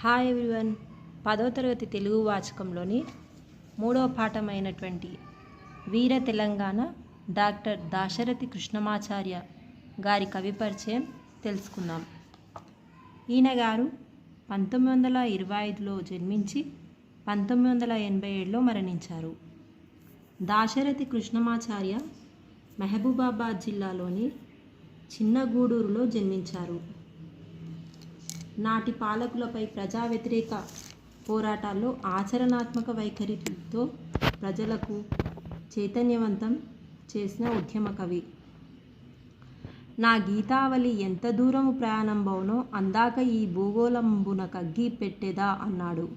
Hi everyone పదో తరగతి తెలుగు వాచకంలోని మూడవ పాఠమైనటువంటి వీర తెలంగాణ డాక్టర్ దాశరథి కృష్ణమాచార్య గారి కవి పరిచయం తెలుసుకుందాం. ఈయన గారు పంతొమ్మిది వందల ఇరవై ఐదులో జన్మించి పంతొమ్మిది వందల ఎనభై ఏడులో మరణించారు. దాశరథి కృష్ణమాచార్య మహబూబాబాద్ జిల్లాలోని చిన్నగూడూరులో జన్మించారు. నాటి పాలకులపై ప్రజా వ్యతిరేక పోరాటాల్లో ఆచరణాత్మక వైఖరితో ప్రజలకు చైతన్యవంతం చేసిన ఉద్యమ కవి. నా గీతావళి ఎంత దూరము ప్రయాణంబోనో అందాక ఈ భూగోళంబున కగ్గి పెట్టెదా అన్నాడు.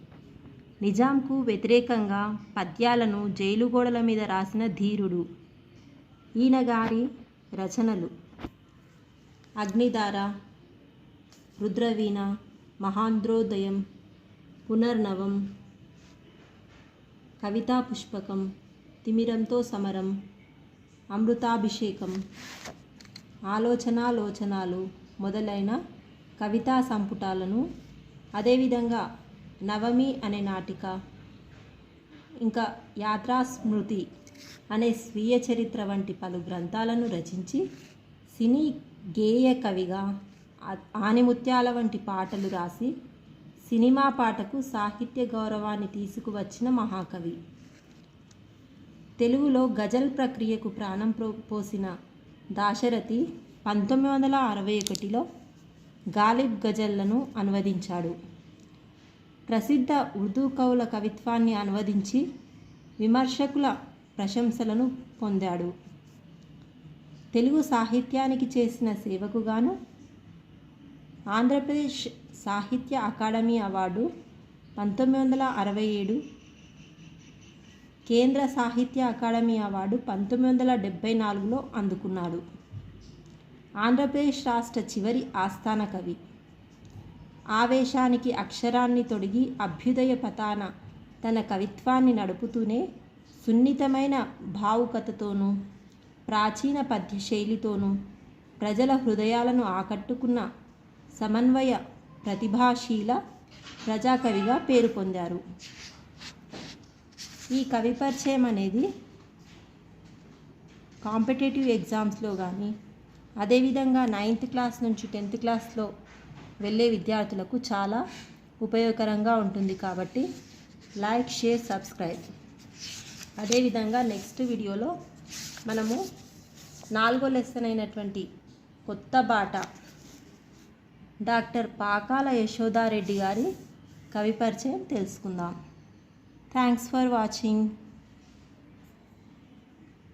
నిజాంకు వ్యతిరేకంగా పద్యాలను జైలు గోడల మీద రాసిన ధీరుడు. ఈయన గారి రచనలు. అగ్నిధార రుద్రవీణ మహాంధ్రోదయం పునర్నవం కవితా పుష్పకం తిమిరంతో సమరం అమృతాభిషేకం ఆలోచనాలోచనాలు మొదలైన కవితా సంపుటాలను అదేవిధంగా నవమి అనే నాటిక ఇంకా యాత్రాస్మృతి అనే స్వీయ చరిత్ర వంటి పలు గ్రంథాలను రచించి సినీ గేయ కవిగా ఆనిముత్యాల వంటి పాటలు రాసి సినిమా పాటకు సాహిత్య గౌరవాన్ని తీసుకువచ్చిన మహాకవి. తెలుగులో గజల్ ప్రక్రియకు ప్రాణం పోసిన దాశరథి పంతొమ్మిది వందల అరవై ఒకటిలో గాలిబ్ గజల్లను అనువదించాడు. ప్రసిద్ధ ఉర్దూ కవుల కవిత్వాన్ని అనువదించి విమర్శకుల ప్రశంసలను పొందాడు. తెలుగు సాహిత్యానికి చేసిన సేవకుగాను ఆంధ్రప్రదేశ్ సాహిత్య అకాడమీ అవార్డు పంతొమ్మిది వందల అరవై ఏడు కేంద్ర సాహిత్య అకాడమీ అవార్డు పంతొమ్మిది వందల డెబ్భై నాలుగులో అందుకున్నాడు. ఆంధ్రప్రదేశ్ రాష్ట్ర చివరి ఆస్థాన కవి. ఆవేశానికి అక్షరాన్ని తొడిగి అభ్యుదయ పతాన తన కవిత్వాన్ని నడుపుతూనే సున్నితమైన భావుకతతోనూ ప్రాచీన పద్య శైలితోనూ ప్రజల హృదయాలను ఆకట్టుకున్న సమన్వయ ప్రతిభాశీల ప్రజాకవిగా పేరు పొందారు. ఈ కవి పరిచయం అనేది కాంపిటేటివ్ ఎగ్జామ్స్లో కానీ అదేవిధంగా నైన్త్ క్లాస్ నుంచి టెన్త్ క్లాస్లో వెళ్ళే విద్యార్థులకు చాలా ఉపయోగకరంగా ఉంటుంది కాబట్టి లైక్ షేర్ సబ్స్క్రైబ్. అదేవిధంగా నెక్స్ట్ వీడియోలో మనము నాలుగో లెసన్ అయినటువంటి కొత్త బాట డాక్టర్ పాకాల యశోదారెడ్డి గారి కవి పరిచయం తెలుసుకుందాం. Thanks for watching.